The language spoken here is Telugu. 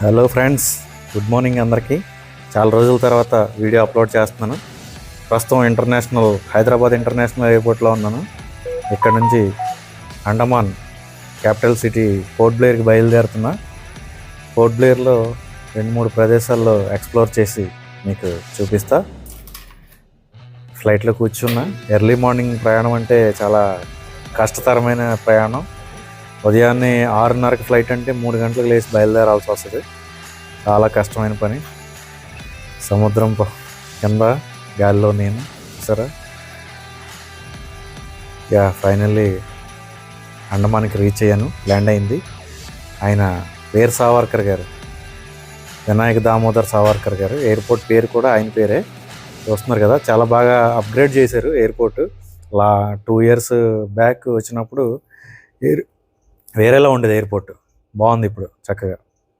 హలో ఫ్రెండ్స్ గుడ్ మార్నింగ్ అందరికీ. చాలా రోజుల తర్వాత వీడియో అప్లోడ్ చేస్తున్నాను. ప్రస్తుతం ఇంటర్నేషనల్ హైదరాబాద్ ఇంటర్నేషనల్ ఎయిర్పోర్ట్లో ఉన్నాను. ఇక్కడ నుంచి అండమాన్ క్యాపిటల్ సిటీ పోర్ట్ బ్లేయర్కి బయలుదేరుతున్నా. పోర్ట్ బ్లేయర్లో రెండు మూడు ప్రదేశాల్లో ఎక్స్ప్లోర్ చేసి మీకు చూపిస్తా. ఫ్లైట్లో కూర్చున్నా. ఎర్లీ మార్నింగ్ ప్రయాణం అంటే చాలా కష్టతరమైన ప్రయాణం. ఉదయాన్నే ఆరున్నరకి ఫ్లైట్ అంటే మూడు గంటలకు లేచి బయలుదేరాల్సి వస్తుంది. చాలా కష్టమైన పని. సముద్రం కింద గాలిలో నేను సరే. యా ఫైనల్లీ అండమానికి రీచ్ అయ్యాను. ల్యాండ్ అయింది. ఆయన వీర్ సావర్కర్ గారు వినాయక దామోదర్ సావర్కర్ గారు ఎయిర్పోర్ట్ పేరు కూడా ఆయన పేరే. చూస్తున్నారు కదా చాలా బాగా అప్గ్రేడ్ చేశారు ఎయిర్పోర్ట్. లా టూ ఇయర్స్ బ్యాక్ వచ్చినప్పుడు ఎయిర్ వేరేలా ఉండేది ఎయిర్పోర్ట్ బాగుంది ఇప్పుడు చక్కగా.